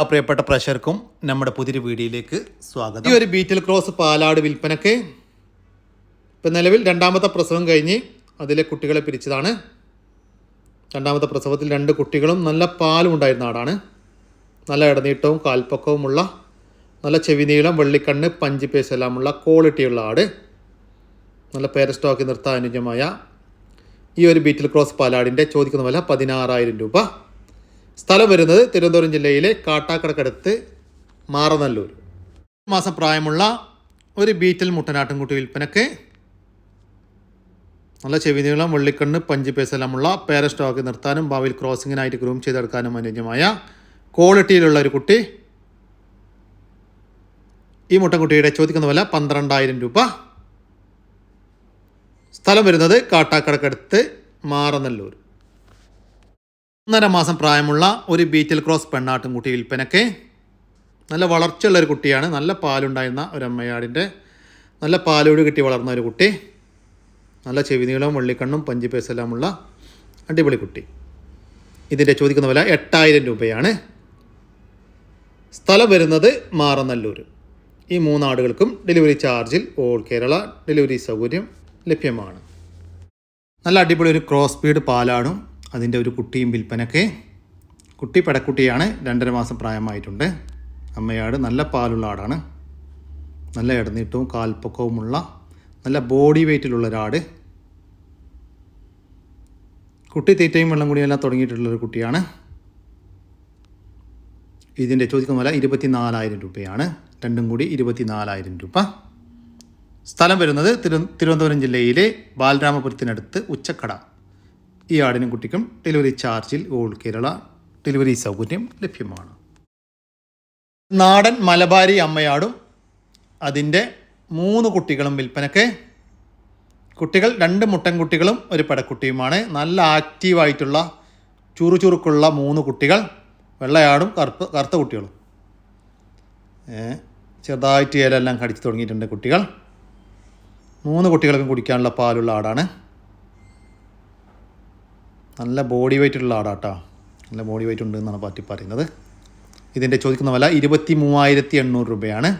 ആ പ്രിയപ്പെട്ട പ്രഷർക്കും നമ്മുടെ പുതിയൊരു വീഡിയോയിലേക്ക് സ്വാഗതം. ഈ ഒരു ബീറ്റിൽ ക്രോസ് പാലാട് വിൽപ്പനക്ക് ഇപ്പം നിലവിൽ രണ്ടാമത്തെ പ്രസവം കഴിഞ്ഞ് അതിലെ കുട്ടികളെ പിരിച്ചതാണ്. രണ്ടാമത്തെ പ്രസവത്തിൽ രണ്ട് കുട്ടികളും നല്ല പാലും ഉണ്ടായിരുന്ന ആടാണ്. നല്ല ഇടനീട്ടവും കാൽപ്പക്കവുമുള്ള നല്ല ചെവിനീളം വെള്ളിക്കണ്ണ് പഞ്ചി പേസ് എല്ലാമുള്ള ക്വാളിറ്റിയുള്ള ആട്. നല്ല പേര സ്റ്റോക്കി നിർത്താൻ അനുയോജ്യമായ ഈ ഒരു ബീറ്റിൽ ക്രോസ് പാലാടിന്റെ ചോദിക്കുന്ന വില പതിനാറായിരം രൂപ. സ്ഥലം വരുന്നത് തിരുവനന്തപുരം ജില്ലയിലെ കാട്ടാക്കടക്കടുത്ത് മാറനല്ലൂർ. മാസം പ്രായമുള്ള ഒരു ബീറ്റൽ മുട്ടനാട്ടിൻകുട്ടി വിൽപ്പനക്ക് നല്ല ചെവി നീളം വെള്ളിക്കണ്ണ് പഞ്ച് പേസെല്ലാമുള്ള പേര സ്റ്റോക്ക് നിർത്താനും ഭാവിയിൽ ക്രോസിങ്ങിനായിട്ട് ഗ്രൂം ചെയ്തെടുക്കാനും അനുയോജ്യമായ ക്വാളിറ്റിയിലുള്ള ഒരു കുട്ടി ഈ മുട്ടൻകുട്ടിയുടെ ചോദിക്കുന്ന വില പന്ത്രണ്ടായിരം രൂപ. സ്ഥലം വരുന്നത് കാട്ടാക്കടക്കടുത്ത് മാറനല്ലൂർ. ഒന്നര മാസം പ്രായമുള്ള ഒരു ബീറ്റൽ ക്രോസ് പെണ്ണാട്ടുംകുട്ടി വിൽപ്പനക്ക് നല്ല വളർച്ചയുള്ള ഒരു കുട്ടിയാണ്. നല്ല പാലുണ്ടായിരുന്ന ഒരു അമ്മയാടിന്റെ നല്ല പാലോട് കിട്ടി വളർന്ന ഒരു കുട്ടി. നല്ല ചെവി നീളം വള്ളിക്കണ്ണും വെള്ളിക്കണ്ണും പഞ്ചിപ്പേസെല്ലാമുള്ള അടിപൊളി കുട്ടി. ഇതിന്റെ ചോദിക്കുന്ന വില എട്ടായിരം രൂപയാണ്. സ്ഥലം വരുന്നത് മാറനല്ലൂർ ഈ മൂന്നാടുകൾക്കും ഡെലിവറി ചാർജിൽ ഓൾ കേരള ഡെലിവറി സൗകര്യം ലഭ്യമാണ്. നല്ല അടിപൊളി ഒരു ക്രോസ് സ്പീഡ് പാലാടും അതിന്റെ ഒരു കുട്ടിയും വിൽപ്പനക്ക് കുട്ടി പടക്കുട്ടിയാണ് രണ്ടര മാസം പ്രായമായിട്ടുണ്ട്. അമ്മയാട് നല്ല പാലുള്ള ആടാണ്. നല്ല ഇടനീട്ടവും കാൽപ്പൊക്കവുമുള്ള നല്ല ബോഡി വെയ്റ്റിലുള്ള ഒരാട്. കുട്ടി തീറ്റയും വെള്ളം കുടിയെല്ലാം തുടങ്ങിയിട്ടുള്ളൊരു കുട്ടിയാണ്. ഇതിന്റെ ചോദിക്കുന്ന വില ഇരുപത്തി നാലായിരം രൂപയാണ്. രണ്ടും കൂടി ഇരുപത്തി നാലായിരം രൂപ. സ്ഥലം വരുന്നത് തിരു തിരുവനന്തപുരം ജില്ലയിലെ ബാലരാമപുരത്തിനടുത്ത് ഉച്ചക്കട. ഈ ആടിനും കുട്ടിക്കും ഡെലിവറി ചാർജിൽ ഓൾ കേരള ഡെലിവറി സൗകര്യം ലഭ്യമാണ്. നാടൻ മലബാരി അമ്മയാടും അതിന്റെ മൂന്ന് കുട്ടികളും വിൽപ്പനക്ക്. കുട്ടികൾ രണ്ട് മുട്ടൻകുട്ടികളും ഒരു പടക്കുട്ടിയുമാണ്. നല്ല ആക്റ്റീവായിട്ടുള്ള ചുറുചുറുക്കുള്ള മൂന്ന് കുട്ടികൾ വെള്ളയാടും കറുപ്പ് കറുത്ത കുട്ടികളും. ചെറുതായിട്ട് ഇലയെല്ലാം കടിച്ചു തുടങ്ങിയിട്ടുണ്ട് കുട്ടികൾ. മൂന്ന് കുട്ടികൾക്കും കുടിക്കാനുള്ള പാലുള്ള ആടാണ്. നല്ല ബോഡി വെയിറ്റ് ഉള്ള ആടാട്ടോ. നല്ല ബോഡി വെയിറ്റ് ഉണ്ട് എന്നാണ് പാർട്ടി പറയുന്നത്. ഇതിന്റെ ചോദിക്കുന്ന വില ഇരുപത്തി മൂവായിരത്തി എണ്ണൂറ് രൂപയാണ്.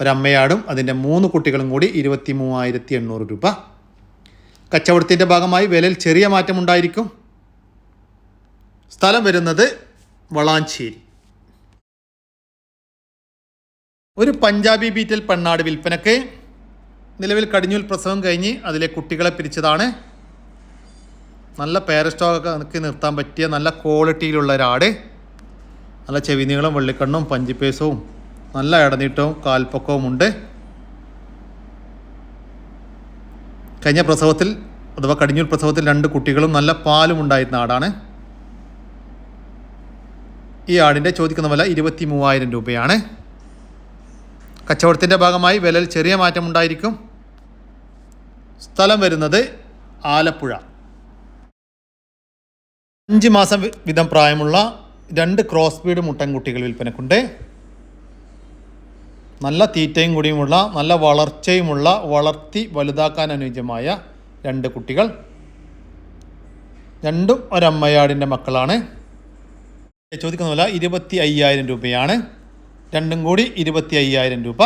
ഒരമ്മയാടും അതിന്റെ മൂന്ന് കുട്ടികളും കൂടി ഇരുപത്തി മൂവായിരത്തി എണ്ണൂറ് രൂപ. കച്ചവടത്തിന്റെ ഭാഗമായി വിലയിൽ ചെറിയ മാറ്റമുണ്ടായിരിക്കും സ്ഥലം വരുന്നത് വളാഞ്ചേരി. ഒരു പഞ്ചാബി ബീറ്റൽ പെണ്ണാട് വിൽപ്പനക്ക് നിലവിൽ കടിഞ്ഞൂൽ പ്രസവം കഴിഞ്ഞ് അതിലെ കുട്ടികളെ പിരിച്ചതാണ്. നല്ല പേരസ്റ്റോക്കൊക്കെ നമുക്ക് നിർത്താൻ പറ്റിയ നല്ല ക്വാളിറ്റിയിലുള്ള ഒരാട്. നല്ല ചെവിനീളം വെള്ളിക്കണ്ണും പഞ്ചിപ്പേസവും നല്ല ഇടനീട്ടവും കാൽപ്പൊക്കവും ഉണ്ട്. കഴിഞ്ഞ പ്രസവത്തിൽ അഥവാ കടിഞ്ഞൂർ പ്രസവത്തിൽ രണ്ട് കുട്ടികളും നല്ല പാലും ഉണ്ടായിരുന്ന ആടാണ്. ഈ ആടിന്റെ ചോദിക്കുന്ന വില ഇരുപത്തി മൂവായിരം രൂപയാണ്. കച്ചവടത്തിന്റെ ഭാഗമായി വിലയിൽ ചെറിയ മാറ്റമുണ്ടായിരിക്കും. സ്ഥലം വരുന്നത് ആലപ്പുഴ. അഞ്ച് മാസം വിധം പ്രായമുള്ള രണ്ട് ക്രോസ് ബീഡ് മുട്ടൻകുട്ടികൾ വിൽപ്പനക്കുണ്ട്. നല്ല തീറ്റയും കൂടിയുമുള്ള നല്ല വളർച്ചയുമുള്ള വളർത്തി വലുതാക്കാൻ അനുയോജ്യമായ രണ്ട് കുട്ടികൾ. രണ്ടും ഒരമ്മയാടിന്റെ മക്കളാണ്. ചോദിക്കുന്ന പോലെ ഇരുപത്തി അയ്യായിരം രൂപയാണ്. രണ്ടും കൂടി ഇരുപത്തി അയ്യായിരം രൂപ.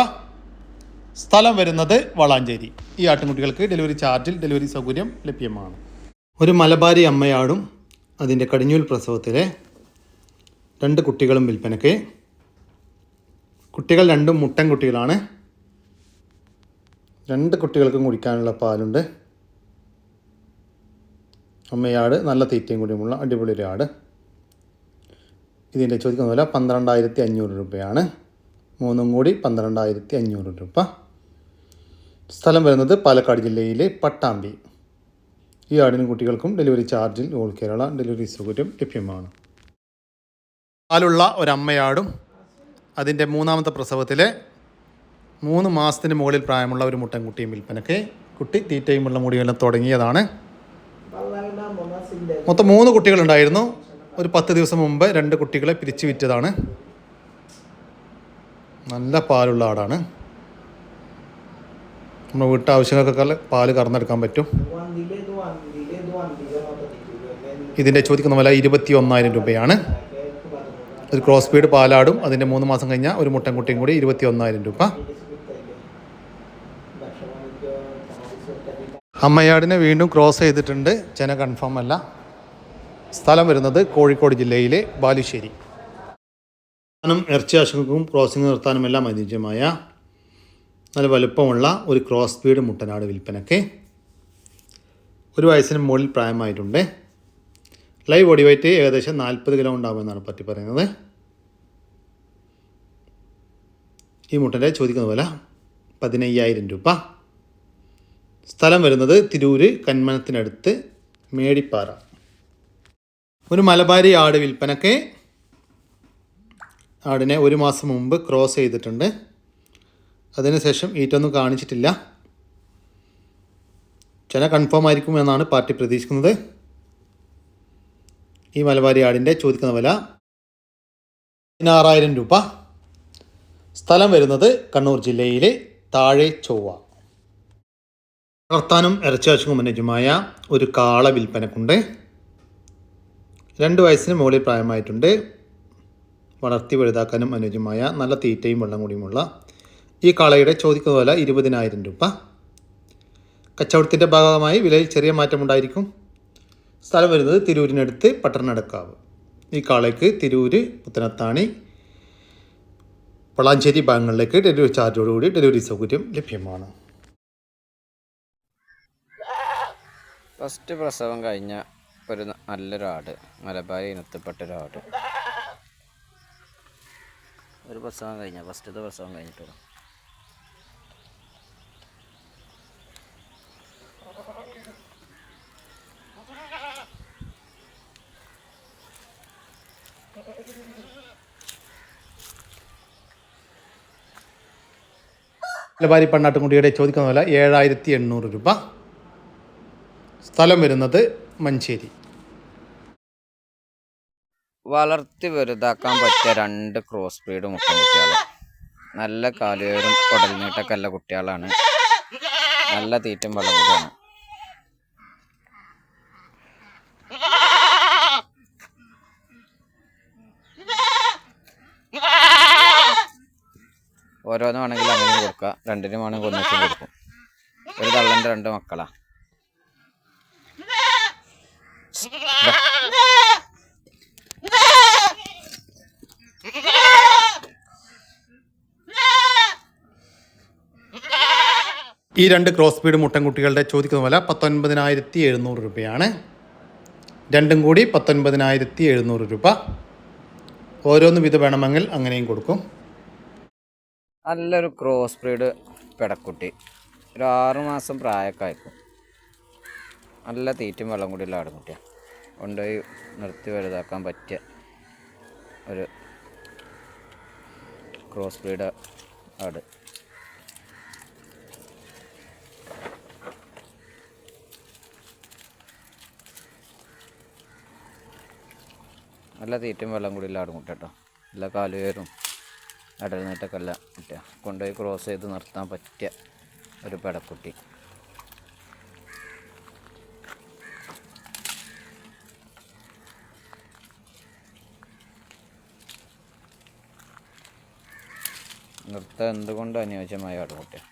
സ്ഥലം വരുന്നത് വളാഞ്ചേരി. ഈ ആട്ടിൻകുട്ടികൾക്ക് ഡെലിവറി ചാർജിൽ ഡെലിവറി സൗകര്യം ലഭ്യമാണ്. ഒരു മലബാരി അമ്മയാടും അതിന്റെ കടിഞ്ഞൂൽ പ്രസവത്തിലെ രണ്ട് കുട്ടികളും വിൽപ്പനയ്ക്ക്. കുട്ടികൾ രണ്ടും മുട്ടൻ കുട്ടികളാണ്. രണ്ട് കുട്ടികൾക്കും കുടിക്കാനുള്ള പാലുണ്ട്. അമ്മയാട് നല്ല തീറ്റയും കൂടിയുമുള്ള അടിപൊളി ഒരു ആട്. ഇതിന്റെ ചോദിക്കുന്ന വില പന്ത്രണ്ടായിരത്തി അഞ്ഞൂറ് രൂപയാണ്. മൂന്നും കൂടി പന്ത്രണ്ടായിരത്തി അഞ്ഞൂറ് രൂപ. സ്ഥലം വരുന്നത് പാലക്കാട് ജില്ലയിലെ പട്ടാമ്പി. ഈ ആടിനും കുട്ടികൾക്കും ഡെലിവറി ചാർജിൽ ഓൾ കേരള ഡെലിവറി സൗകര്യം ലഭ്യമാണ്. പാലുള്ള ഒരമ്മയാടും അതിന്റെ മൂന്നാമത്തെ പ്രസവത്തിലെ മൂന്ന് മാസത്തിന് മുകളിൽ പ്രായമുള്ള ഒരു മുട്ടൻകുട്ടിയും വിൽപ്പനക്ക് കുട്ടി തീറ്റയും വെള്ളം മുടിയെല്ലാം തുടങ്ങിയതാണ്. മൊത്തം മൂന്ന് കുട്ടികളുണ്ടായിരുന്നു. ഒരു പത്ത് ദിവസം മുമ്പ് രണ്ട് കുട്ടികളെ പിരിച്ചു വിറ്റതാണ് നല്ല പാലുള്ള ആടാണ്. നമ്മുടെ വീട്ടാവശ്യങ്ങൾക്കൊക്കെ പാൽ കറന്നെടുക്കാൻ പറ്റും. ഇതിന്റെ ചോദിക്കുന്ന വില ഇരുപത്തി ഒന്നായിരം രൂപയാണ്. ഒരു ക്രോസ് സ്പീഡ് പാലാടും. അതിന്റെ മൂന്ന് മാസം കഴിഞ്ഞാൽ ഒരു മുട്ടൻകുട്ടിയും കൂടി ഇരുപത്തി ഒന്നായിരം രൂപ. അമ്മയാടിനെ വീണ്ടും ക്രോസ് ചെയ്തിട്ടുണ്ട്. ചെന കൺഫേം അല്ല. സ്ഥലം വരുന്നത് കോഴിക്കോട് ജില്ലയിലെ ബാലുശ്ശേരി. ഇറച്ചി ആശുക്കും ക്രോസിംഗ് നിർത്താനും എല്ലാം അനുയോജ്യമായ നല്ല വലുപ്പമുള്ള ഒരു ക്രോസ് ബീഡ് മുട്ടനാട് വിൽപ്പനയ്ക്ക് ഒരു വയസ്സിന് മുകളിൽ പ്രായമായിട്ടുണ്ട്. ലൈവ് ബോഡി വെയിറ്റ് ഏകദേശം നാൽപ്പത് കിലോ ഉണ്ടാകുമെന്നാണ് പറ്റി പറയുന്നത്. ഈ മുട്ടന്റെ ചോദിക്കുന്ന വില പതിനയ്യായിരം രൂപ. സ്ഥലം വരുന്നത് തിരൂര് കന്മനത്തിനടുത്ത് മേടിപ്പാറ. ഒരു മലബാരി ആട് വിൽപ്പനയ്ക്ക് ആടിനെ ഒരു മാസം മുമ്പ് ക്രോസ് ചെയ്തിട്ടുണ്ട്. അതിനുശേഷം ഈറ്റൊന്നും കാണിച്ചിട്ടില്ല. ചില കൺഫേം ആയിരിക്കും എന്നാണ് പാർട്ടി പ്രതീക്ഷിക്കുന്നത്. ഈ മലബാരി ആടിന്റെ ചോദിക്കുന്ന വില പതിനാറായിരം രൂപ. സ്ഥലം വരുന്നത് കണ്ണൂർ ജില്ലയിലെ താഴെ ചൊവ്വ. വളർത്താനും ഇറച്ചാച്ചും അനുജമായ ഒരു കാള വിൽപ്പനക്കുണ്ട്. രണ്ട് വയസ്സിന് മുകളിൽ പ്രായമായിട്ടുണ്ട്. വളർത്തി വലുതാക്കാനും അനുയോജ്യമായ നല്ല തീറ്റയും വെള്ളം കൂടിയുമുള്ള ഈ കാളയുടെ ചോദിക്കുന്ന വില ഇരുപതിനായിരം രൂപ. കച്ചവടത്തിന്റെ ഭാഗമായി വിലയിൽ ചെറിയ മാറ്റമുണ്ടായിരിക്കും. സ്ഥലം വരുന്നത് തിരൂരിനടുത്ത് പട്ടണടക്കാവ് ഈ കാളയ്ക്ക് തിരൂര് പുത്തനത്താണി വളാഞ്ചേരി ഭാഗങ്ങളിലേക്ക് ഡെലിവറി ചാർജോടുകൂടി ഡെലിവറി സൗകര്യം ലഭ്യമാണ്. ഫസ്റ്റ് പ്രസവം കഴിഞ്ഞ ഒരു നല്ലൊരാട് മലബാരി ഇനത്തിൽപ്പെട്ട ഒരു ഒരു പ്രസവം കഴിഞ്ഞ ഫസ്റ്റത്തെ പ്രസവം കഴിഞ്ഞിട്ടുള്ളൂ. മലബാരി പണ്ണാട്ടുംകുടിയുടെ ചോദിക്കുന്ന വില ഏഴായിരത്തി എണ്ണൂറ് രൂപ. സ്ഥലം വരുന്നത് മഞ്ചേരി. വളർത്തി വലുതാക്കാൻ പറ്റിയ രണ്ട് ക്രോസ് ബ്രീഡ് മുട്ട കുട്ടികൾ നല്ല കാലുകരും കുടൽ നീട്ടക്കല്ല കുട്ടികളാണ്. നല്ല തീറ്റം കൂടിയാണ് ഓരോന്ന് വേണമെങ്കിൽ അങ്ങനെ കൊടുക്കുക. രണ്ടിനും വേണമെങ്കിൽ ഒന്നിച്ചും കൊടുക്കും. ഒരു തള്ളന്റെ രണ്ട് മക്കളാ. ഈ രണ്ട് ക്രോസ് സ്പീഡ് മുട്ടൻകുട്ടികളുടെ ചോദിക്കുന്ന വില പത്തൊൻപതിനായിരത്തി എഴുന്നൂറ് രൂപയാണ്. രണ്ടും കൂടി പത്തൊൻപതിനായിരത്തി എഴുന്നൂറ് രൂപ. ഓരോന്ന് വിധ വേണമെങ്കിൽ അങ്ങനെയും കൊടുക്കും. നല്ലൊരു ക്രോസ് ബ്രീഡ് പെടക്കുട്ടി. ഒരു ആറ് മാസം ആയിരിക്കും നല്ല തീറ്റും വെള്ളം കൂടിയുള്ള ആടുകുട്ടിയാണ് കൊണ്ടുപോയി നിർത്തി വലുതാക്കാൻ പറ്റിയ ഒരു ക്രോസ് ബ്രീഡ് ആട്. നല്ല തീറ്റും വെള്ളം കൂടിയുള്ള ആടുകുട്ടി കേട്ടോ നല്ല കാലുവേരും അടൽ നീട്ടൊക്കെ എല്ലാം കിട്ടുക കൊണ്ടുപോയി ക്രോസ് ചെയ്ത് നിർത്താൻ പറ്റിയ ഒരു പെടക്കുട്ടി. നിർത്താൻ എന്തുകൊണ്ട് അനുയോജ്യമായ ആടുകുട്ടിയാണ്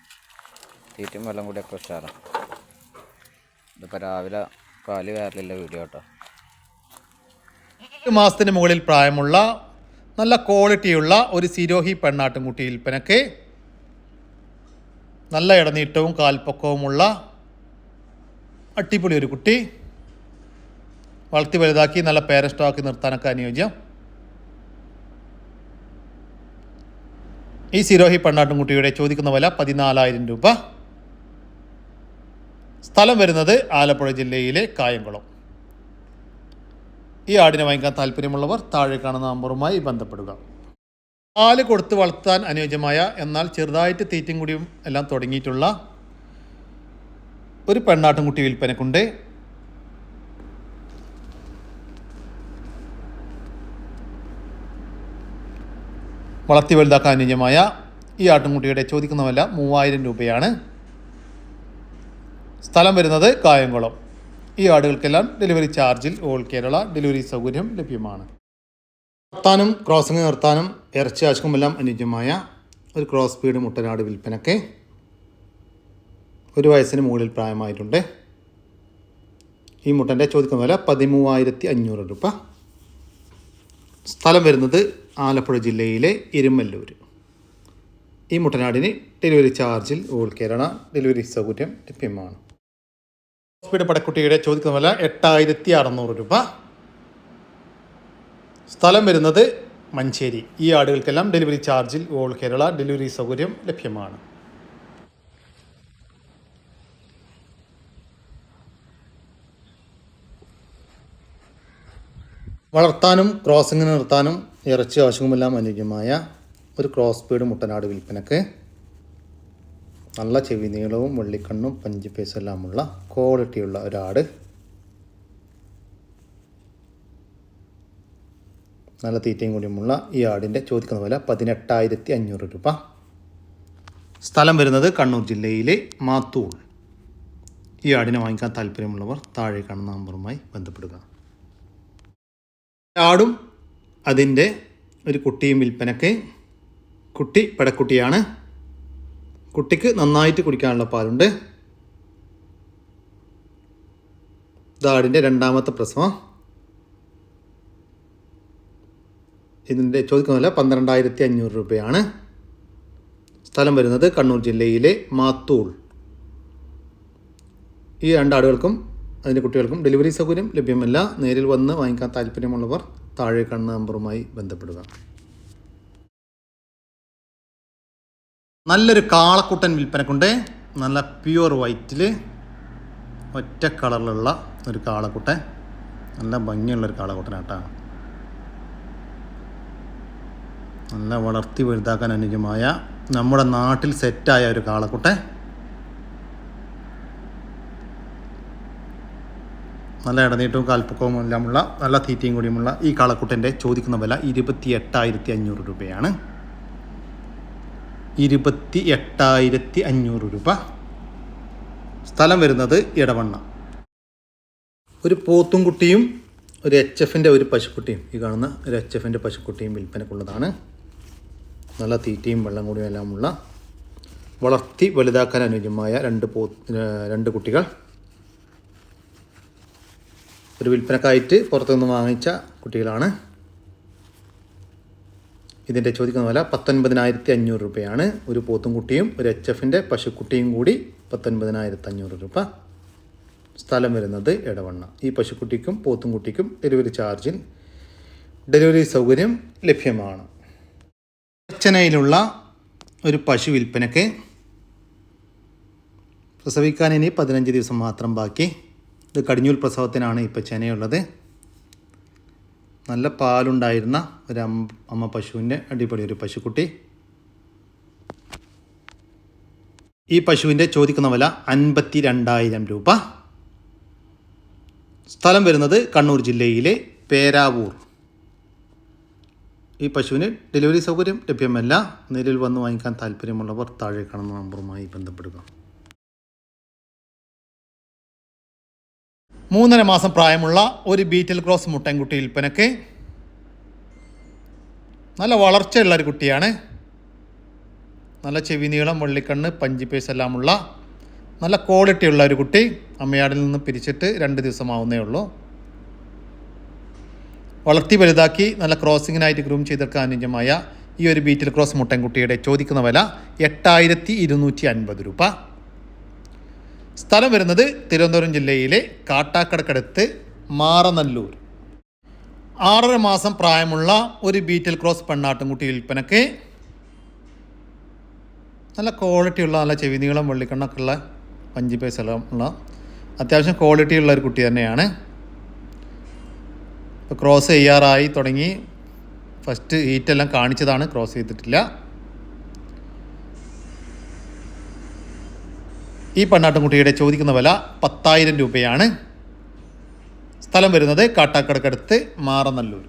തീറ്റും വെള്ളം കൂടിയൊക്കെ ഉഷാറാണ് ഇതിപ്പോൾ രാവിലെ കാൽ കയറില്ല വീഡിയോ കേട്ടോ. മാസത്തിന് മുകളിൽ പ്രായമുള്ള നല്ല ക്വാളിറ്റിയുള്ള ഒരു സിരോഹി പെണ്ണാട്ടുംകുട്ടി വിൽപ്പനക്ക് നല്ല ഇടനീട്ടവും കാൽപ്പൊക്കവുമുള്ള അട്ടിപ്പൊളി ഒരു കുട്ടി. വളർത്തി വലുതാക്കി നല്ല പേരസ്റ്റോക്കി നിർത്താനൊക്കെ അനുയോജ്യം. ഈ സിരോഹി പെണ്ണാട്ടുംകുട്ടിയുടെ ചോദിക്കുന്ന വില പതിനാലായിരം രൂപ. സ്ഥലം വരുന്നത് ആലപ്പുഴ ജില്ലയിലെ കായംകുളം. ഈ ആടിനെ വാങ്ങിക്കാൻ താല്പര്യമുള്ളവർ താഴെ കാണുന്ന നമ്പറുമായി ബന്ധപ്പെടുക. പാൽ കൊടുത്ത് വളർത്താൻ അനുയോജ്യമായ എന്നാൽ ചെറുതായിട്ട് തീറ്റും കൂടിയും എല്ലാം തുടങ്ങിയിട്ടുള്ള ഒരു പെണ്ണാട്ടുംകുട്ടി വിൽപ്പനക്കുണ്ട്. വളർത്തി വലുതാക്കാൻ അനുയോജ്യമായ ഈ ആട്ടുംകുട്ടിയുടെ ചോദിക്കുന്ന വില മൂവായിരം രൂപയാണ്. സ്ഥലം വരുന്നത് കായംകുളം. ഈ ആടുകൾക്കെല്ലാം ഡെലിവറി ചാർജിൽ ഓൾ കേരള ഡെലിവറി സൗകര്യം ലഭ്യമാണ്. നിർത്താനും ക്രോസിങ് നിർത്താനും ഇറച്ചി ആശുക്കുമെല്ലാം അനുയോജ്യമായ ഒരു ക്രോസ് സ്പീഡ് മുട്ടനാട് വിൽപ്പനയ്ക്ക് ഒരു വയസ്സിന് മുകളിൽ പ്രായമായിട്ടുണ്ട്. ഈ മുട്ടന്റെ ചോദിക്കുന്ന വില പതിമൂവായിരത്തി അഞ്ഞൂറ് രൂപ. സ്ഥലം വരുന്നത് ആലപ്പുഴ ജില്ലയിലെ ഇരുമല്ലൂർ ഈ മുട്ടനാടിന് ഡെലിവറി ചാർജിൽ ഓൾ കേരള ഡെലിവറി സൗകര്യം ലഭ്യമാണ്. സ്പീഡ് പടക്കുട്ടിയുടെ ചോദിക്കുന്ന വില എട്ടായിരത്തി അറുന്നൂറ് രൂപ. സ്ഥലം വരുന്നത് മഞ്ചേരി. ഈ ആടുകൾക്കെല്ലാം ഡെലിവറി ചാർജിൽ ഓൾ കേരള ഡെലിവറി സൗകര്യം ലഭ്യമാണ്. വളർത്താനും ക്രോസിങ്ങിന് നിർത്താനും ഇറച്ചി ആവശ്യവുമെല്ലാം അനുയോജ്യമായ ഒരു ക്രോസ് സ്പീഡ് മുട്ടനാട് വിൽപ്പനക്ക് നല്ല ചെവി നീളവും വെള്ളിക്കണ്ണും പഞ്ച് പേസെല്ലാമുള്ള ക്വാളിറ്റിയുള്ള ഒരാട്. നല്ല തീറ്റയും കൂടിയുമുള്ള ഈ ആടിന്റെ ചോദിക്കുന്ന വില പതിനെട്ടായിരത്തി അഞ്ഞൂറ് രൂപ. സ്ഥലം വരുന്നത് കണ്ണൂർ ജില്ലയിലെ മാത്തൂൾ ഈ ആടിനെ വാങ്ങിക്കാൻ താല്പര്യമുള്ളവർ താഴെ കാണുന്ന നമ്പറുമായി ബന്ധപ്പെടുക. ആടും അതിന്റെ ഒരു കുട്ടിയും വിൽപ്പനക്ക് കുട്ടി പെടക്കുട്ടിയാണ്. കുട്ടിക്ക് നന്നായിട്ട് കുടിക്കാനുള്ള പാലുണ്ട്. ഇതാടിന്റെ രണ്ടാമത്തെ പ്രസവം. ഇതിന്റെ ചോദിക്കുന്ന പന്ത്രണ്ടായിരത്തി അഞ്ഞൂറ് രൂപയാണ്. സ്ഥലം വരുന്നത് കണ്ണൂർ ജില്ലയിലെ മാത്തൂൾ. ഈ രണ്ടാടുകൾക്കും അതിന്റെ കുട്ടികൾക്കും ഡെലിവറി സൗകര്യം ലഭ്യമല്ല. നേരിൽ വന്ന് വാങ്ങിക്കാൻ താല്പര്യമുള്ളവർ താഴെ കാണുന്ന നമ്പറുമായി ബന്ധപ്പെടുക. നല്ലൊരു കാളക്കുട്ടൻ വിൽപ്പനക്കുണ്ട്. നല്ല പ്യുവർ വൈറ്റിൽ ഒറ്റ കളറിലുള്ള ഒരു കാളക്കുട്ടൻ. നല്ല ഭംഗിയുള്ളൊരു കാളക്കുട്ടനാട്ടാ. നല്ല വളർത്തി വലുതാക്കാൻ അനുയോജ്യമായ നമ്മുടെ നാട്ടിൽ സെറ്റായ ഒരു കാളക്കുട്ടൻ. നല്ല ഇടനീട്ടവും കാൽപ്പക്കവും എല്ലാമുള്ള നല്ല തീറ്റയും കൂടിയുമുള്ള ഈ കാളക്കുട്ടന്റെ ചോദിക്കുന്ന വില ഇരുപത്തി എട്ടായിരത്തി അഞ്ഞൂറ് രൂപയാണ്. ഇരുപത്തി എട്ടായിരത്തി അഞ്ഞൂറ് രൂപ. സ്ഥലം വരുന്നത് ഇടവണ്ണ ഒരു പോത്തും കുട്ടിയും ഒരു എച്ച് എഫിന്റെ ഒരു പശുക്കുട്ടിയും. ഈ കാണുന്ന ഒരു എച്ച് എഫിന്റെ പശുക്കുട്ടിയും വിൽപ്പനക്കുള്ളതാണ്. നല്ല തീറ്റയും വെള്ളം കൂടിയും എല്ലാമുള്ള വളർത്തി വലുതാക്കാൻ അനുയോജ്യമായ രണ്ട് പോ രണ്ട് കുട്ടികൾ. ഒരു വിൽപ്പനക്കായിട്ട് പുറത്തുനിന്ന് വാങ്ങിച്ച കുട്ടികളാണ്. ഇതിന്റെ ചോദിക്കുന്ന വില പത്തൊൻപതിനായിരത്തി അഞ്ഞൂറ് രൂപയാണ്. ഒരു പോത്തും കുട്ടിയും ഒരു എച്ച് എഫിന്റെ പശുക്കുട്ടിയും കൂടി പത്തൊൻപതിനായിരത്തി അഞ്ഞൂറ് രൂപ സ്ഥലം വരുന്നത് ഇടവണ്ണ ഈ പശുക്കുട്ടിക്കും പോത്തും കുട്ടിക്കും ഡെലിവറി ചാർജിൽ ഡെലിവറി സൗകര്യം ലഭ്യമാണ്. ചെന്നൈയിലുള്ള ഒരു പശു വിൽപ്പനയ്ക്ക് പ്രസവിക്കാൻ ഇനി പതിനഞ്ച് ദിവസം മാത്രം ബാക്കി. ഇത് കടിഞ്ഞൂൽ പ്രസവത്തിനാണ് ഇപ്പോൾ ചെനയുള്ളത് നല്ല പാലുണ്ടായിരുന്ന ഒരു അമ്മ പശുവിന്റെ അടിപൊളി ഒരു പശുക്കുട്ടി. ഈ പശുവിന്റെ ചോദിക്കുന്ന വില അൻപത്തി രണ്ടായിരം രൂപ. സ്ഥലം വരുന്നത് കണ്ണൂർ ജില്ലയിലെ പേരാവൂർ. ഈ പശുവിന് ഡെലിവറി സൗകര്യം ലഭ്യമല്ല. നേരിൽ വന്ന് വാങ്ങിക്കാൻ താല്പര്യമുള്ളവർ താഴെ കാണുന്ന നമ്പറുമായി ബന്ധപ്പെടുക. മൂന്നര മാസം പ്രായമുള്ള ഒരു ബീറ്റൽ ക്രോസ് മുട്ടൻകുട്ടി വിൽപ്പനക്ക് നല്ല വളർച്ചയുള്ള ഒരു കുട്ടിയാണ്. നല്ല ചെവി നീളം വെള്ളിക്കണ്ണ് പഞ്ചിപ്പേസ് എല്ലാമുള്ള നല്ല ക്വാളിറ്റി ഉള്ള ഒരു കുട്ടി. അമ്മയാടിൽ നിന്ന് പിരിച്ചിട്ട് രണ്ട് ദിവസമാവുന്നേ ഉള്ളൂ. വളർത്തി വലുതാക്കി നല്ല ക്രോസിങ്ങിനായിട്ട് ഗ്രൂം ചെയ്തെടുക്കാൻ അനുയോജ്യമായ ഈ ഒരു ബീറ്റിൽ ക്രോസ് മുട്ടൻകുട്ടിയുടെ ചോദിക്കുന്ന വില എട്ടായിരത്തി ഇരുന്നൂറ്റി അൻപത് രൂപ. സ്ഥലം വരുന്നത് തിരുവനന്തപുരം ജില്ലയിലെ കാട്ടാക്കടക്കടുത്ത് മാറനല്ലൂർ. ആറര മാസം പ്രായമുള്ള ഒരു ബീറ്റൽ ക്രോസ് പെണ്ണാട്ടുംകുട്ടി വിൽപ്പനക്ക് നല്ല ക്വാളിറ്റിയുള്ള നല്ല ചെവി നീളം വെള്ളിക്കണ്ണൊക്കെ ഉള്ള പഞ്ചി ഉള്ള അത്യാവശ്യം ക്വാളിറ്റി ഉള്ള ഒരു കുട്ടി തന്നെയാണ്. ഇപ്പോൾ ക്രോസ് ചെയ്യാറായി തുടങ്ങി. ഫസ്റ്റ് ഹീറ്റെല്ലാം കാണിച്ചതാണ് ക്രോസ് ചെയ്തിട്ടില്ല. ഈ പെണ്ണാട്ടുംകുട്ടിയുടെ ചോദിക്കുന്ന വില പത്തായിരം രൂപയാണ്. സ്ഥലം വരുന്നത് കാട്ടാക്കടക്കടുത്ത് മാറനല്ലൂർ.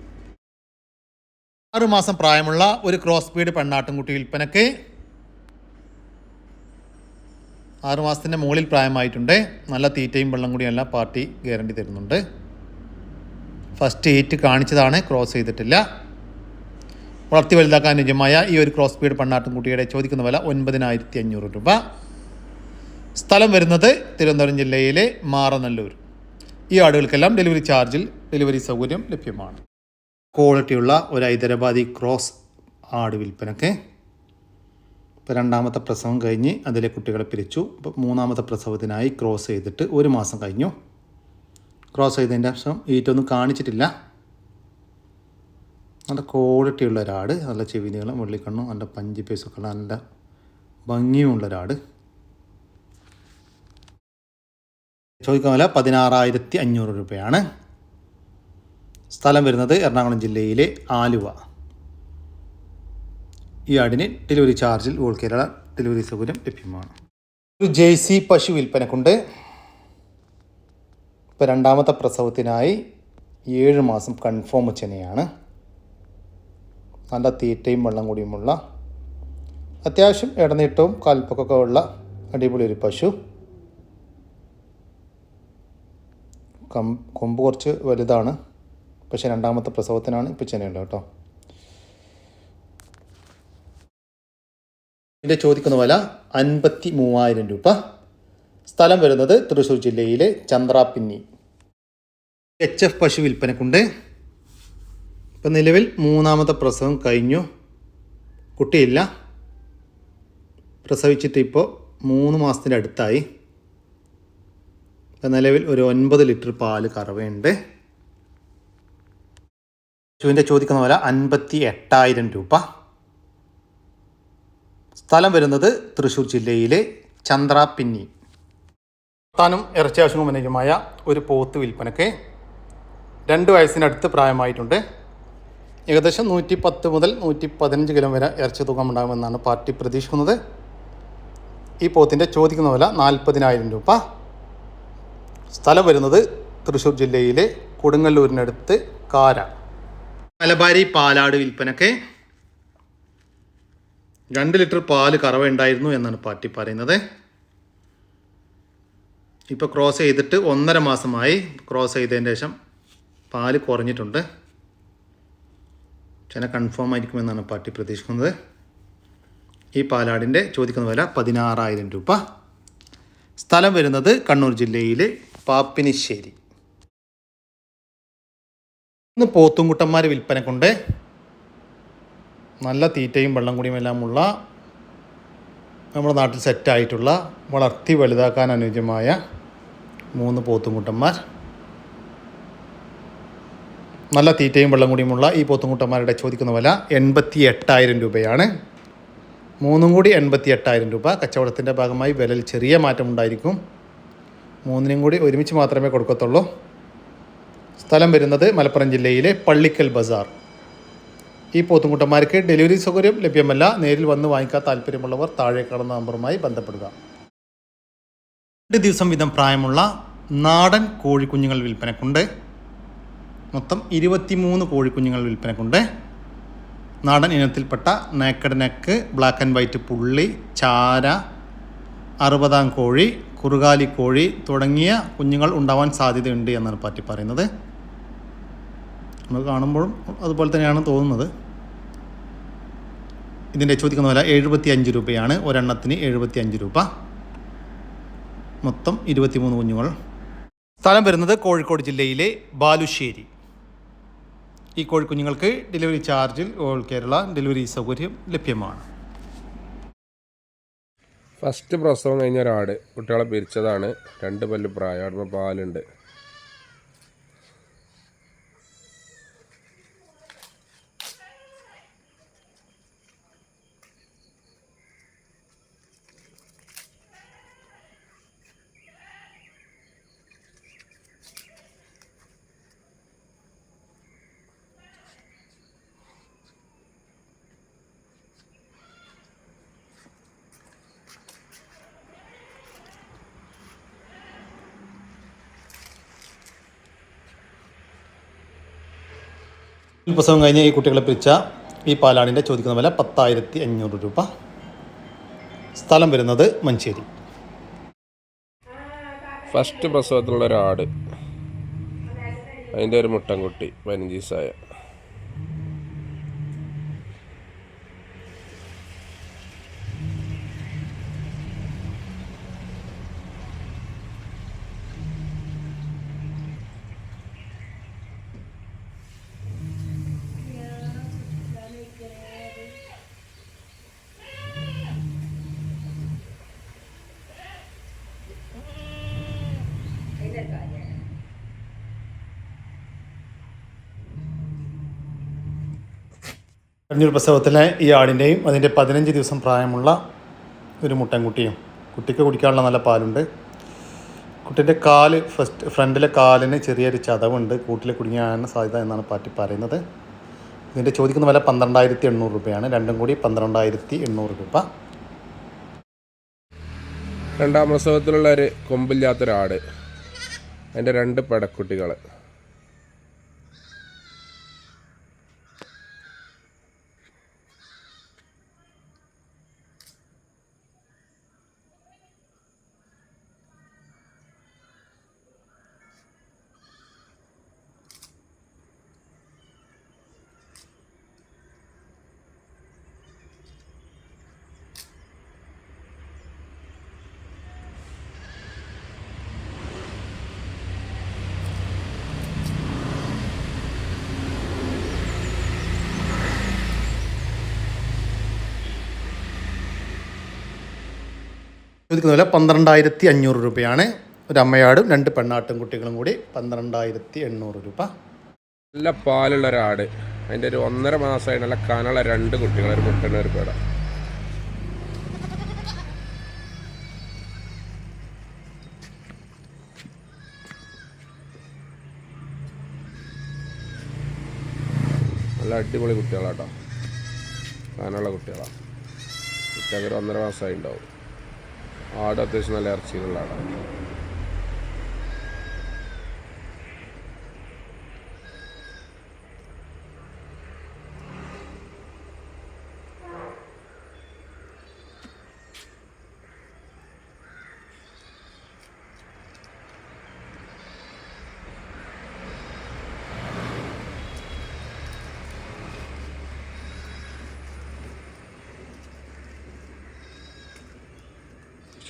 ആറുമാസം പ്രായമുള്ള ഒരു ക്രോസ് ബീഡ് പെണ്ണാട്ടുംകുട്ടി വിൽപ്പനക്ക് ആറുമാസത്തിന്റെ മുകളിൽ പ്രായമായിട്ടുണ്ട്. നല്ല തീറ്റയും വെള്ളം കൂടിയും എല്ലാം പാർട്ടി ഗ്യാരണ്ടി തരുന്നുണ്ട്. ഫസ്റ്റ് ഏറ്റ് കാണിച്ചതാണ് ക്രോസ് ചെയ്തിട്ടില്ല. വളർത്തി വലുതാക്കാൻ നിജമായ ഈ ഒരു ക്രോസ് ബീഡ് പെണ്ണാട്ടുംകുട്ടിയുടെ ചോദിക്കുന്ന വില ഒൻപതിനായിരത്തി അഞ്ഞൂറ് രൂപ. സ്ഥലം വരുന്നത് തിരുവനന്തപുരം ജില്ലയിലെ മാറനല്ലൂർ. ഈ ആടുകൾക്കെല്ലാം ഡെലിവറി ചാർജിൽ ഡെലിവറി സൗകര്യം ലഭ്യമാണ്. ക്വാളിറ്റിയുള്ള ഒരു ഹൈദരാബാദി ക്രോസ് ആട് വിൽപ്പനക്ക് ഇപ്പോൾ രണ്ടാമത്തെ പ്രസവം കഴിഞ്ഞ് അതിലെ കുട്ടികളെ പിരിച്ചു. ഇപ്പോൾ മൂന്നാമത്തെ പ്രസവത്തിനായി ക്രോസ് ചെയ്തിട്ട് ഒരു മാസം കഴിഞ്ഞു. ക്രോസ് ചെയ്തതിന്റെ ശേഷം ഈറ്റൊന്നും കാണിച്ചിട്ടില്ല. നല്ല ക്വാളിറ്റിയുള്ള ഒരാട് നല്ല ചെവിനികളും വെള്ളിക്കണ്ണും നല്ല പഞ്ചി പീസൊക്കെ നല്ല ഭംഗിയുമുള്ള ഒരാട്. ചോദിക്കാൻ വില പതിനാറായിരത്തി അഞ്ഞൂറ് രൂപയാണ്. സ്ഥലം വരുന്നത് എറണാകുളം ജില്ലയിലെ ആലുവ. ഈ ആടിന് ഡെലിവറി ചാർജിൽ ഓൾ കേരള ഡെലിവറി സൗകര്യം ലഭ്യമാണ്. ഒരു ജേഴ്സി പശു വിൽപ്പനക്കുണ്ട്. ഇപ്പോൾ രണ്ടാമത്തെ പ്രസവത്തിനായി ഏഴ് മാസം കൺഫേം ചെനയാണ് നല്ല തീറ്റയും വെള്ളം കൂടിയുമുള്ള അത്യാവശ്യം ഇടനീട്ടവും കാൽപ്പൊക്കൊക്കെ ഉള്ള അടിപൊളി ഒരു പശു. കൊമ്പ് കുറച്ച് വലുതാണ്. പക്ഷേ രണ്ടാമത്തെ പ്രസവത്തിനാണ് ഇപ്പം ചെനയുള്ളത് കേട്ടോ. ഇതിന്റെ ചോദിക്കുന്ന വില അൻപത്തി മൂവായിരം രൂപ. സ്ഥലം വരുന്നത് തൃശ്ശൂർ ജില്ലയിലെ ചന്ദ്രാപ്പിന്നി. എച്ച് എഫ് പശു വിൽപ്പനക്കുണ്ട്. ഇപ്പം നിലവിൽ മൂന്നാമത്തെ പ്രസവം കഴിഞ്ഞു. കുട്ടിയില്ല. പ്രസവിച്ചിട്ട് ഇപ്പോൾ മൂന്ന് മാസത്തിന്റെ അടുത്തായി ഇപ്പം നിലവിൽ ഒരു ഒൻപത് ലിറ്റർ പാൽ കറവയുണ്ട്. പശുവിന്റെ ചോദിക്കുന്ന പോലെ അൻപത്തി എട്ടായിരം രൂപ. സ്ഥലം വരുന്നത് തൃശ്ശൂർ ജില്ലയിലെ ചന്ദ്രാപ്പിന്നി താനും ആവശ്യങ്ങൾ അനുയോജ്യമായ ഒരു പോത്ത് വിൽപ്പനക്ക് രണ്ട് വയസ്സിനടുത്ത് പ്രായമായിട്ടുണ്ട്. ഏകദേശം നൂറ്റി പത്ത് മുതൽ നൂറ്റി പതിനഞ്ച് കിലോ വരെ ഇറച്ചി തൂക്കം ഉണ്ടാകുമെന്നാണ് പാർട്ടി പ്രതീക്ഷിക്കുന്നത്. ഈ പോത്തിന്റെ ചോദിക്കുന്ന വില നാൽപ്പതിനായിരം രൂപ. സ്ഥലം വരുന്നത് തൃശ്ശൂർ ജില്ലയിലെ കൊടുങ്ങല്ലൂരിനടുത്ത് കാര. മലബാരി പാലാട് വിൽപ്പനക്ക് രണ്ട് ലിറ്റർ പാൽ കറവ ഉണ്ടായിരുന്നു എന്നാണ് പാർട്ടി പറയുന്നത്. ഇപ്പോൾ ക്രോസ് ചെയ്തിട്ട് ഒന്നര മാസമായി ക്രോസ് ചെയ്തതിന് ശേഷം പാൽ കുറഞ്ഞിട്ടുണ്ട്. ചില കൺഫേം ആയിരിക്കുമെന്നാണ് പാർട്ടി പ്രതീക്ഷിക്കുന്നത്. ഈ പാലാടിന്റെ ചോദിക്കുന്ന വില പതിനാറായിരം രൂപ. സ്ഥലം വരുന്നത് കണ്ണൂർ ജില്ലയിലെ പാപ്പിനിശ്ശേരി. ഇന്ന് പോത്തുംകുട്ടന്മാർ വിൽപ്പന കൊണ്ട് നല്ല തീറ്റയും വെള്ളം കുടിയും എല്ലാമുള്ള നമ്മുടെ നാട്ടിൽ സെറ്റായിട്ടുള്ള വളർത്തി വലുതാക്കാൻ അനുയോജ്യമായ മൂന്ന് പോത്തുംകുട്ടന്മാർ. നല്ല തീറ്റയും വെള്ളം കൂടിയുമുള്ള ഈ പോത്തുംകുട്ടന്മാരുടെ ചോദിക്കുന്ന വില എൺപത്തി എട്ടായിരം രൂപയാണ്. മൂന്നും കൂടി എൺപത്തി എട്ടായിരം രൂപ. കച്ചവടത്തിന്റെ ഭാഗമായി വിലയിൽ ചെറിയ മാറ്റം ഉണ്ടായിരിക്കും മൂന്നിനും കൂടി ഒരുമിച്ച് മാത്രമേ കൊടുക്കത്തുള്ളൂ. സ്ഥലം വരുന്നത് മലപ്പുറം ജില്ലയിലെ പള്ളിക്കൽ ബസാർ. ഈ പോത്തുംകുട്ടന്മാർക്ക് ഡെലിവറി സൗകര്യം ലഭ്യമല്ല. നേരിൽ വന്ന് വാങ്ങിക്കാൻ താല്പര്യമുള്ളവർ താഴെ കടന്ന നമ്പറുമായി ബന്ധപ്പെടുക. രണ്ട് ദിവസം വീതം പ്രായമുള്ള നാടൻ കോഴിക്കുഞ്ഞുങ്ങൾ വിൽപ്പനക്കുണ്ട്. മൊത്തം ഇരുപത്തിമൂന്ന് കോഴിക്കുഞ്ഞുങ്ങൾ വിൽപ്പനക്കുണ്ട്. നാടൻ ഇനത്തിൽപ്പെട്ട naked neck black and white പുള്ളി ചാര അറുപതാം കോഴി കുറുകാലി കോഴി തുടങ്ങിയ കുഞ്ഞുങ്ങൾ ഉണ്ടാവാൻ സാധ്യതയുണ്ട് എന്നാണ് പാറ്റി പറയുന്നത്. നമ്മൾ കാണുമ്പോഴും അതുപോലെ തന്നെയാണ് തോന്നുന്നത്. ഇതിന്റെ ചോദിക്കുന്ന വില എഴുപത്തി അഞ്ച് രൂപയാണ്. ഒരെണ്ണത്തിന് എഴുപത്തി അഞ്ച് രൂപ. മൊത്തം ഇരുപത്തിമൂന്ന് കുഞ്ഞുങ്ങൾ. സ്ഥലം വരുന്നത് കോഴിക്കോട് ജില്ലയിലെ ബാലുശ്ശേരി. ഈ കോഴിക്കുഞ്ഞുങ്ങൾക്ക് ഡെലിവറി ചാർജിൽ ഓൾ കേരള ഡെലിവറി സൗകര്യം ലഭ്യമാണ്. ഫസ്റ്റ് പ്രസവം കഴിഞ്ഞ ഒരാട് കുട്ടികളെ പിരിച്ചതാണ്. രണ്ട് പല്ല് പ്രായം. അവിടെ പാലുണ്ട്. പ്രസവം കഴിഞ്ഞ് ഈ കുട്ടികളെ പിരിച്ച ഈ പാലാടിന്റെ ചോദിക്കുന്ന വില പത്തായിരത്തി അഞ്ഞൂറ് രൂപ. സ്ഥലം വരുന്നത് മഞ്ചേരി. ഫസ്റ്റ് പ്രസവത്തിലുള്ള ആട് അതിന്റെ ഒരു മുട്ടൻകുട്ടി പതിനഞ്ച് ദിവസമായ കഴിഞ്ഞൊരു പ്രസവത്തിലെ ഈ ആടിന്റെയും അതിന്റെ പതിനഞ്ച് ദിവസം പ്രായമുള്ള ഒരു മുട്ടൻകുട്ടിയും കുട്ടിക്ക് കുടിക്കാനുള്ള നല്ല പാലുണ്ട്. കുട്ടീന്റെ കാൽ ഫസ്റ്റ് ഫ്രണ്ടിലെ കാലിന് ചെറിയൊരു ചതവുണ്ട്. കൂട്ടിൽ കുടുങ്ങിയാണ് സാധ്യത എന്നാണ് പാറ്റി പറയുന്നത്. ഇതിന്റെ ചോദിക്കുന്ന വില പന്ത്രണ്ടായിരത്തി എണ്ണൂറ് രൂപയാണ്. രണ്ടും കൂടി പന്ത്രണ്ടായിരത്തി എണ്ണൂറ് രൂപ. രണ്ടാം പ്രസവത്തിലുള്ള ഒരു കൊമ്പില്ലാത്തൊരാട്. അതിന്റെ രണ്ട് പെടക്കുട്ടികൾ ചോദിക്കുന്ന വില പന്ത്രണ്ടായിരത്തി അഞ്ഞൂറ് രൂപയാണ്. ഒരു അമ്മയാടും രണ്ട് പെണ്ണാട്ടും കുട്ടികളും കൂടി പന്ത്രണ്ടായിരത്തി എണ്ണൂറ് രൂപ. നല്ല പാലുള്ള ഒരാട്. അതിന്റെ ഒരു ഒന്നര മാസമായി നല്ല കനുള്ള രണ്ട് കുട്ടികൾ ഒരു മുട്ടണ ഒരു പേട. നല്ല അടിപൊളി കുട്ടികളാട്ടോ. കനുള്ള കുട്ടികളാണ് കുട്ടികൾക്ക് ഒരു ഒന്നര മാസമായി ഉണ്ടാവും ആട് അത്യാവശ്യം നല്ല ഇറച്ചിയുള്ള ആടാണ്.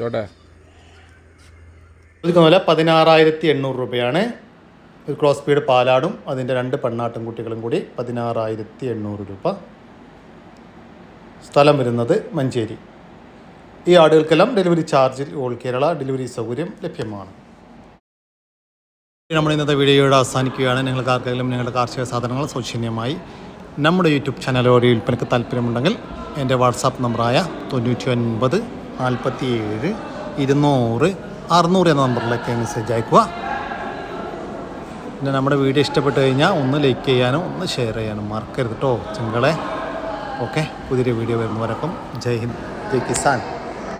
ചോട്ടെ വില പതിനാറായിരത്തി എണ്ണൂറ് രൂപയാണ്. ഒരു ക്രോസ് സ്പീഡ് പാലാടും അതിന്റെ രണ്ട് പെണ്ണാട്ടും കുട്ടികളും കൂടി പതിനാറായിരത്തി എണ്ണൂറ് രൂപ. സ്ഥലം വരുന്നത് മഞ്ചേരി. ഈ ആടുകൾക്കെല്ലാം ഡെലിവറി ചാർജിൽ ഓൾ കേരള ഡെലിവറി സൗകര്യം ലഭ്യമാണ്. നമ്മൾ ഇന്നത്തെ വീഡിയോയുടെ അവസാനിക്കുകയാണ്. നിങ്ങൾക്ക് ആർക്കെങ്കിലും നിങ്ങളുടെ കാർഷിക സാധനങ്ങൾ സൗജന്യമായി നമ്മുടെ യൂട്യൂബ് ചാനലോടെ വിൽപ്പനയ്ക്ക് താല്പര്യമുണ്ടെങ്കിൽ എന്റെ വാട്സാപ്പ് നമ്പറായ തൊണ്ണൂറ്റി ഒൻപത് നാൽപ്പത്തി ഏഴ് ഇരുന്നൂറ് അറുന്നൂറ് എന്ന നമ്പറിലേക്ക് മെസ്സേജ് അയക്കുക. പിന്നെ നമ്മുടെ വീഡിയോ ഇഷ്ടപ്പെട്ട് കഴിഞ്ഞാൽ ഒന്ന് ലൈക്ക് ചെയ്യാനും ഒന്ന് ഷെയർ ചെയ്യാനും മറക്കരുത് കേട്ടോ ചിങ്കളെ. ഓക്കെ പുതിയൊരു വീഡിയോ വരുന്നവരൊപ്പം ജയ് ഹിന്ദ് ജയ് കിസാൻ.